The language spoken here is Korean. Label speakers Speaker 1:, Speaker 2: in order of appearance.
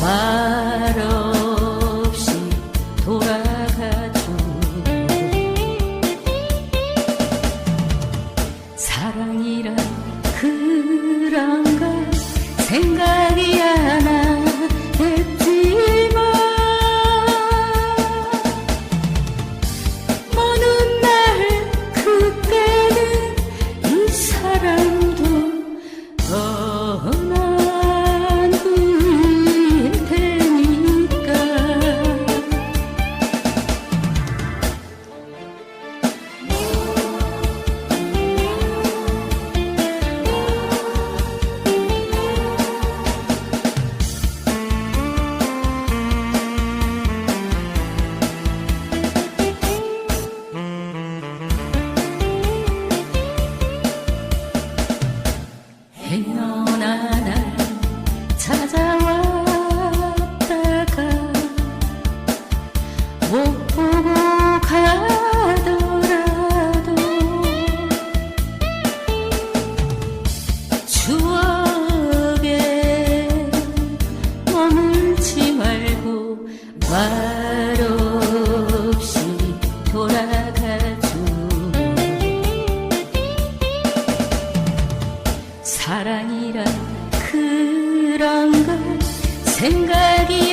Speaker 1: 말 없이 돌아가죠. 사랑이란 그런가 생각. 행여나 날 찾아왔다가 못 보고 가더라도 추억에 머물지 말고 말없이 돌아가자. 사랑이란 그런 걸 생각이